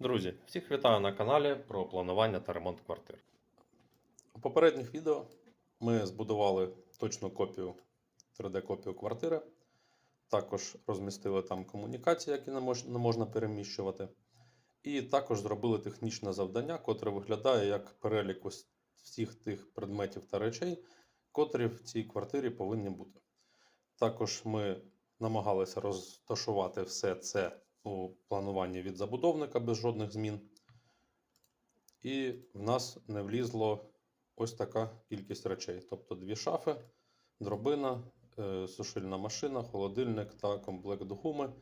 Друзі, всіх вітаю на каналі про планування та ремонт квартир. У попередніх відео ми збудували точну копію 3D-копію квартири. Також розмістили там комунікації, які не, можна переміщувати. І також зробили технічне завдання, котре виглядає як перелік всіх тих предметів та речей, котрі в цій квартирі повинні бути. Також ми намагалися розташувати все це у плануванні від забудовника без жодних змін. І в нас не влізло ось така кількість речей. Тобто дві шафи, дробина, е, сушильна машина, холодильник та комплект гуми.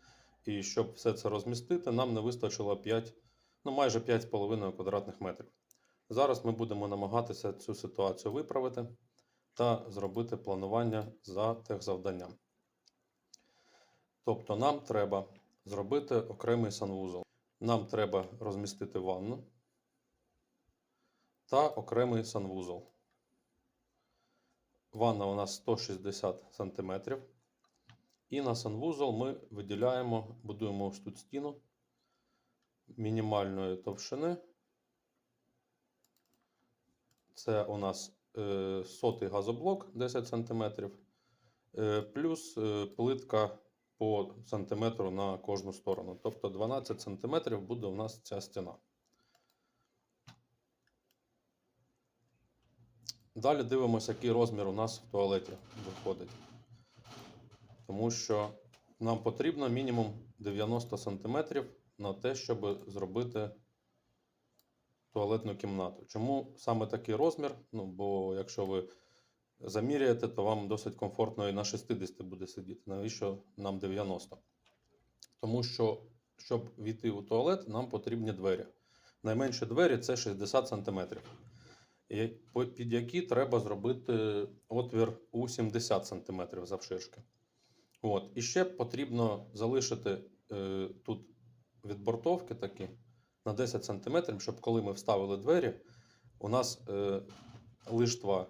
І щоб все це розмістити, нам не вистачило 5, ну майже 5,5 квадратних метрів. Зараз ми будемо намагатися цю ситуацію виправити та зробити планування за техзавданням. Тобто нам треба зробити окремий санвузол. Нам треба розмістити ванну та окремий санвузол. Ванна у нас 160 см. І на санвузол ми виділяємо, будуємо ось тут стіну мінімальної товщини. Це у нас е, сотий газоблок 10 см, е, плюс е, плитка по сантиметру на кожну сторону. Тобто 12 сантиметрів буде у нас ця стіна. Далі дивимося, який розмір у нас в туалеті виходить. Тому що нам потрібно мінімум 90 см на те, щоб зробити туалетну кімнату. Чому саме такий розмір? Ну, бо якщо ви заміряєте, то вам досить комфортно і на 60 буде сидіти. Навіщо нам 90? Тому що, щоб війти у туалет, нам потрібні двері. Найменші двері це 60 см, під які треба зробити отвір у 70 см завширшки. От. І ще потрібно залишити е, тут відбортовки такі на 10 см, щоб коли ми вставили двері, у нас е, лиштва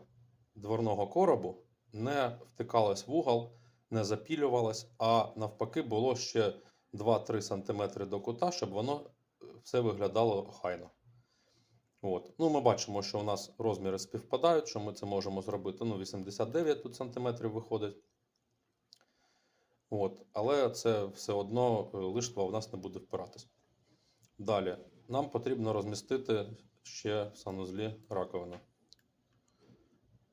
дверного коробу не втикалась в угол, не запілювалась, а навпаки було ще 2-3 см до кута, щоб воно е, все виглядало охайно. От. Ну, ми бачимо, що у нас розміри співпадають, що ми це можемо зробити. Ну, 89 тут сантиметрів виходить. От. Але це все одно е, лиштва в нас не буде впиратись. Далі, нам потрібно розмістити ще в санузлі раковину.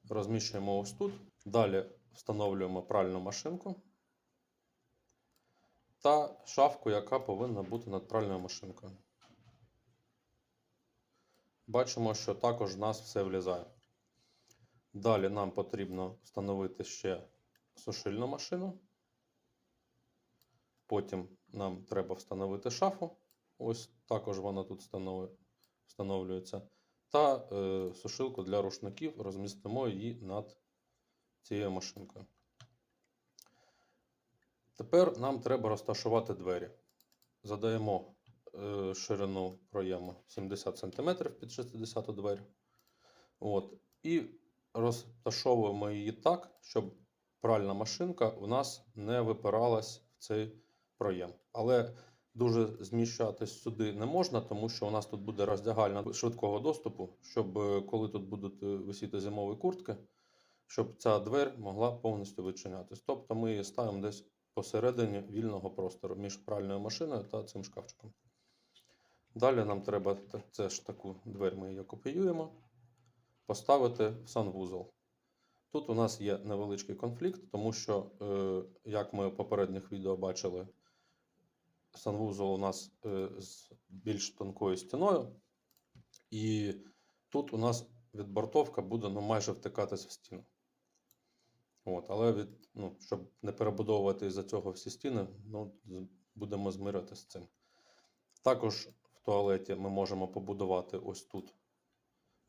Розміщуємо ось тут. Далі встановлюємо пральну машинку та шафку, яка повинна бути над пральною машинкою. Бачимо, що також в нас все влізає. Далі нам потрібно встановити ще сушильну машину. Потім нам треба встановити шафу. Ось також вона тут встанов- встановлюється. Та е, сушилку для рушників розмістимо її над цією машинкою. Тепер нам треба розташувати двері. Задаємо е, ширину проєму 70 см під 60 двері. От. І розташовуємо її так, щоб пральна машинка у нас не випиралась в цей проєм. Але дуже зміщатись сюди не можна, тому що у нас тут буде роздягальна швидкого доступу, щоб е, коли тут будуть е, висіти зимові куртки, щоб ця двері могла повністю відчинятись. Тобто ми її ставимо десь посередині вільного простору між пральною машиною та цим шкафчиком. Далі нам треба це ж таку двері, ми її копіюємо, поставити в санвузол. Тут у нас є невеличкий конфлікт, тому що, е, як ми в попередніх відео бачили, санвузол у нас е, з більш тонкою стіною, і тут у нас відбортовка буде ну, майже втикатись в стіну. От, але від, ну, щоб не перебудовувати із-за цього всі стіни, ну, будемо змиритися з цим. Також в туалеті ми можемо побудувати ось тут.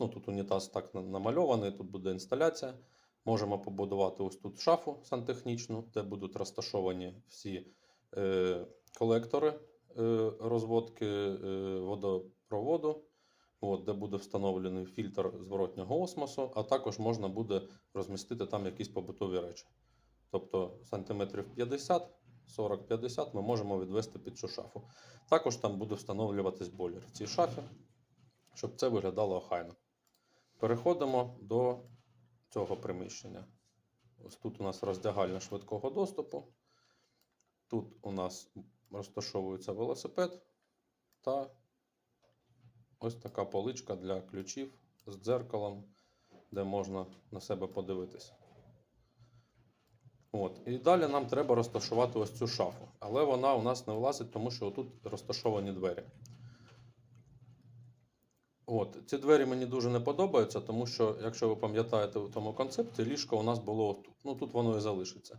Ну, тут унітаз так намальований, тут буде інсталяція. Можемо побудувати ось тут шафу сантехнічну, де будуть розташовані всі е, колектори е, розводки е, водопроводу, от, де буде встановлений фільтр зворотнього осмосу, а також можна буде розмістити там якісь побутові речі. Тобто сантиметрів 50 40-50 ми можемо відвести під цю шафу. Також там буде встановлюватись бойлер в цій шафі, щоб це виглядало охайно. Переходимо до цього приміщення. Ось тут у нас роздягальня швидкого доступу. Тут у нас розташовується велосипед та ось така поличка для ключів з дзеркалом, де можна на себе подивитись. От. І далі нам треба розташувати ось цю шафу. Але вона у нас не влазить, тому що тут розташовані двері. От. Ці двері мені дуже не подобаються, тому що, якщо ви пам'ятаєте в тому концепті, ліжко у нас було отут. Ну тут воно і залишиться.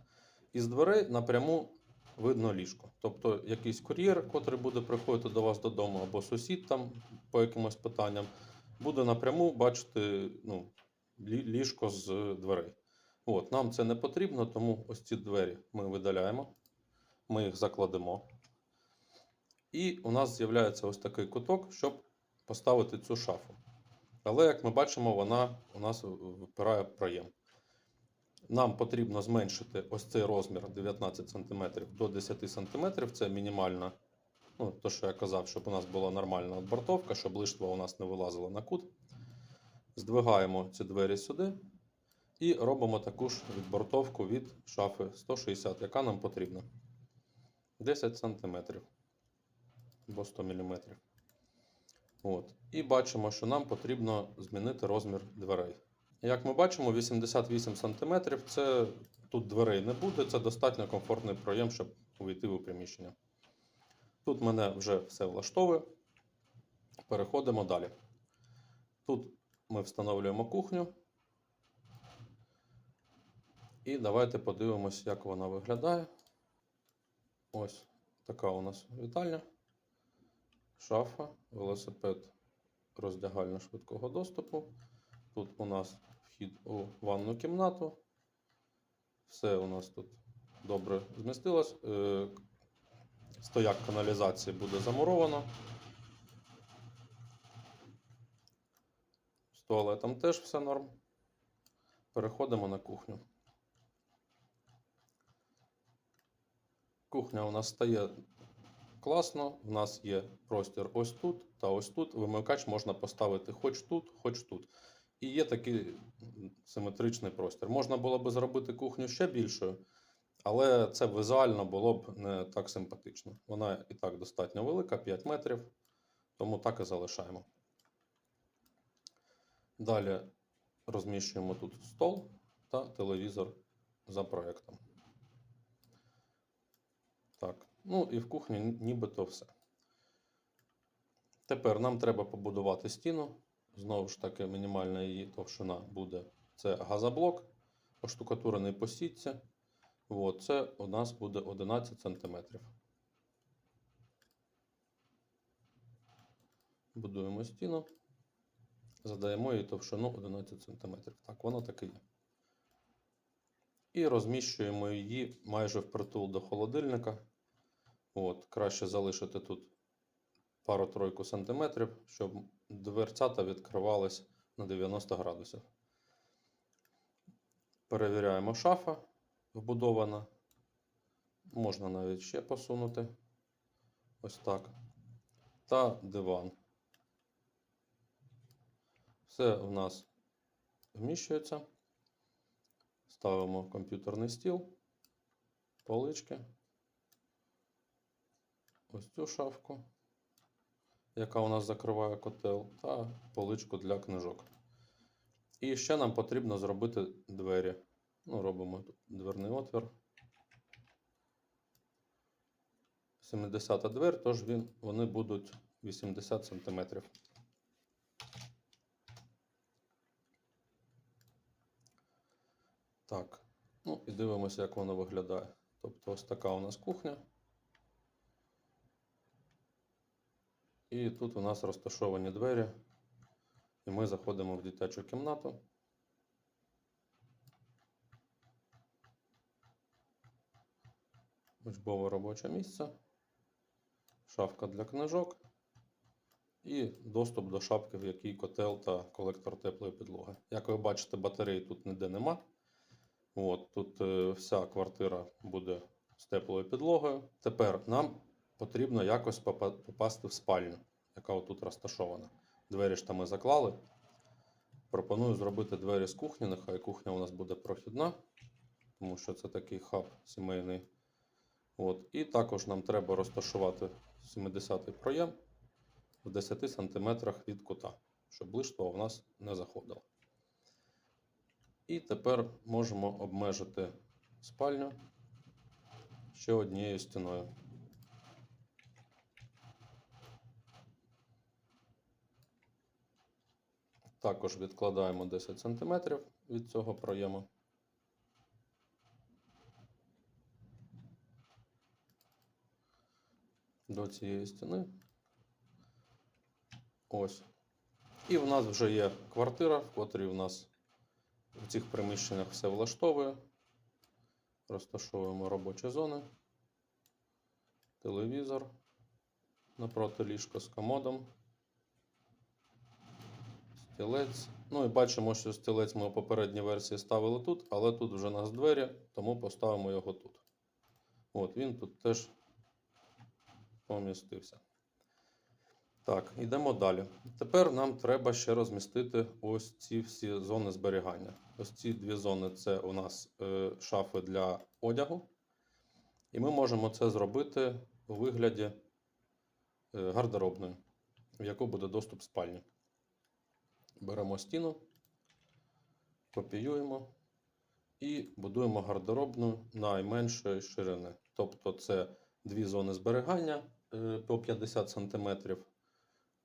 Із дверей напряму видно ліжко. Тобто якийсь кур'єр, котрий буде приходити до вас додому, або сусід там по якимось питанням, буде напряму бачити ну, ліжко з дверей. От, нам це не потрібно, тому ось ці двері ми видаляємо, ми їх закладемо. І у нас з'являється ось такий куток, щоб поставити цю шафу. Але, як ми бачимо, вона у нас випирає проєм. Нам потрібно зменшити ось цей розмір 19 см до 10 см. Це мінімальна, ну, то, що я казав, щоб у нас була нормальна отбортовка, щоб лиштва у нас не вилазила на кут. Здвигаємо ці двері сюди і робимо таку ж відбортовку від шафи 160, яка нам потрібна. 10 см або 100 мм. От. І бачимо, що нам потрібно змінити розмір дверей. Як ми бачимо, 88 см це тут дверей не буде, це достатньо комфортний проєм, щоб увійти у приміщення. Тут мене вже все влаштовує. Переходимо далі. Тут ми встановлюємо кухню. І давайте подивимось, як вона виглядає. Ось така у нас вітальня. Шафа, велосипед роздягальня швидкого доступу. Тут у нас вхід у ванну кімнату. Все у нас тут добре змістилось. Е, Стояк каналізації буде замуровано. З туалетом теж все норм. Переходимо на кухню. Кухня у нас стає класно. У нас є простір ось тут та ось тут. Вимикач можна поставити хоч тут, хоч тут. І є такий симетричний простір. Можна було б зробити кухню ще більшою, але це візуально було б не так симпатично. Вона і так достатньо велика, 5 метрів, тому так і залишаємо. Далі розміщуємо тут стол та телевізор за проєктом. Так, ну і в кухні нібито все. Тепер нам треба побудувати стіну. Знову ж таки, мінімальна її товщина буде. Це газоблок, оштукатурений по сітці. От, це у нас буде 11 см. Будуємо стіну. Задаємо її товщину 11 см. Так, воно таке є. І розміщуємо її майже впритул до холодильника. От, краще залишити тут пару-тройку сантиметрів, щоб дверцята відкривались на 90 градусів. Перевіряємо шафа вбудована. Можна навіть ще посунути. Ось так. Та диван. Все в нас вміщується. Ставимо комп'ютерний стіл, полички. Ось цю шафку, яка у нас закриває котел, та поличку для книжок. І ще нам потрібно зробити двері. Ну, робимо дверний отвір. 70 двер, тож він, вони будуть 80 см. Так, ну і дивимося, як воно виглядає. Тобто ось така у нас кухня. І тут у нас розташовані двері. І ми заходимо в дитячу кімнату. Учбове робоче місце. Шафка для книжок. І доступ до шапки, в якій котел та колектор теплої підлоги. Як ви бачите, батареї тут ніде нема. От, тут е, вся квартира буде з теплою підлогою. Тепер нам потрібно якось попасти в спальню, яка отут розташована. Двері ж там ми заклали. Пропоную зробити двері з кухні. Нехай кухня у нас буде прохідна, тому що це такий хаб сімейний. От. І також нам треба розташувати 70-й проєм в 10 см від кута, щоб лиштва у нас не заходила. І тепер можемо обмежити спальню ще однією стіною. Також відкладаємо 10 см від цього проєму. До цієї стіни. Ось. І в нас вже є квартира, в котрій в нас в цих приміщеннях все влаштовує. Розташовуємо робочі зони, телевізор напроти ліжка з комодом, стілець. Ну і бачимо, що стілець ми у попередній версії ставили тут, але тут вже нас двері, тому поставимо його тут. От він тут теж помістився. Так, йдемо далі. Тепер нам треба ще розмістити ось ці всі зони зберігання. Ось ці дві зони це у нас е, шафи для одягу. І ми можемо це зробити у вигляді е, гардеробної, в яку буде доступ спальні. Беремо стіну, копіюємо і будуємо гардеробну найменшої ширини. Тобто це дві зони зберігання е, по 50 см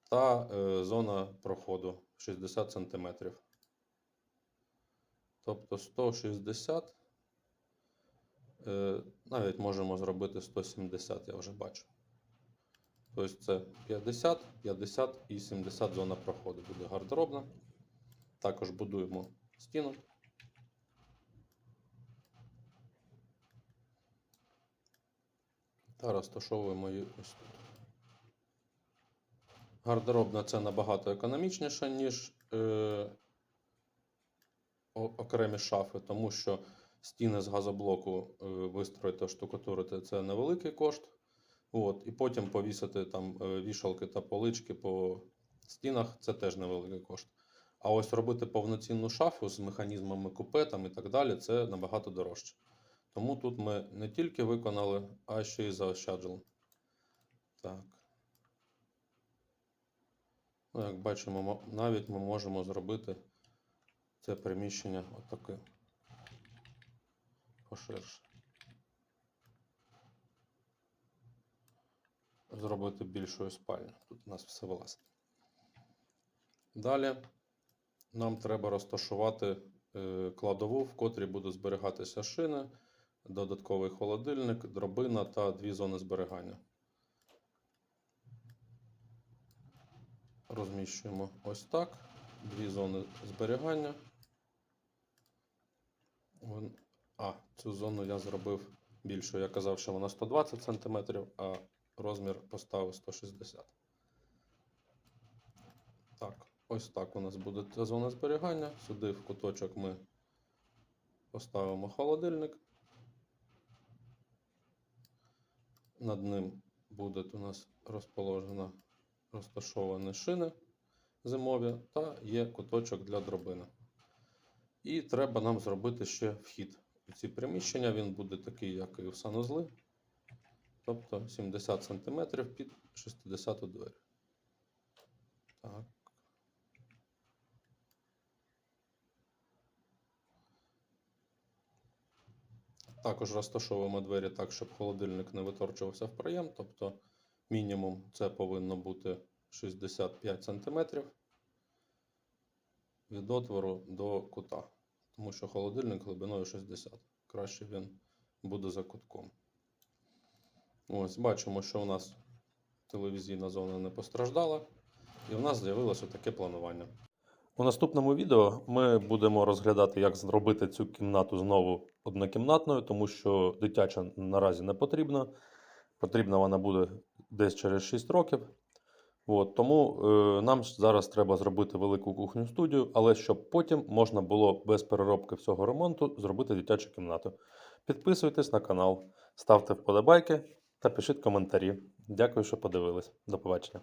та е, зона проходу 60 см. Тобто 160, е, навіть можемо зробити 170, я вже бачу. Тобто це 50, 50 і 70 зона проходу буде гардеробна. Також будуємо стіну. Та розташовуємо її ось тут. Гардеробна це набагато економічніше, ніж е, окремі шафи, тому що стіни з газоблоку е, вистроїти, штукатурити це невеликий кошт. От, і потім повісити там е, вішалки та полички по стінах це теж невеликий кошт. А ось робити повноцінну шафу з механізмами купе там і так далі це набагато дорожче. Тому тут ми не тільки виконали, а ще й заощаджили. Так. Ну, як бачимо, навіть ми можемо зробити це приміщення отаке поширше. Зробити більшою спальню. Тут у нас все власне. Далі нам треба розташувати е, кладову, в котрій будуть зберігатися шини, додатковий холодильник, дробина та дві зони зберігання. Розміщуємо ось так. Дві зони зберігання. А, цю зону я зробив більшою. Я казав, що вона 120 см, а розмір поставив 160 Так, ось так у нас буде зона зберігання. Сюди в куточок ми поставимо холодильник. Над ним буде у нас розположена розташовані шини зимові та є куточок для дробини. І треба нам зробити ще вхід у ці приміщення. Він буде такий, як і в санузли. Тобто 70 см під 60 двері. Так. Також розташовуємо двері так, щоб холодильник не виторчувався в проєм. Тобто мінімум це повинно бути 65 см від отвору до кута. Тому що холодильник глибиною 60. Краще він буде за кутком. Ось, бачимо, що у нас телевізійна зона не постраждала, і в нас з'явилося таке планування. У наступному відео ми будемо розглядати, як зробити цю кімнату знову однокімнатною, тому що дитяча наразі не потрібна. Потрібна вона буде десь через 6 років. От, тому е, нам зараз треба зробити велику кухню студію, але щоб потім можна було без переробки всього ремонту зробити дитячу кімнату. Підписуйтесь на канал, ставте вподобайки та пишіть коментарі. Дякую, що подивились. До побачення.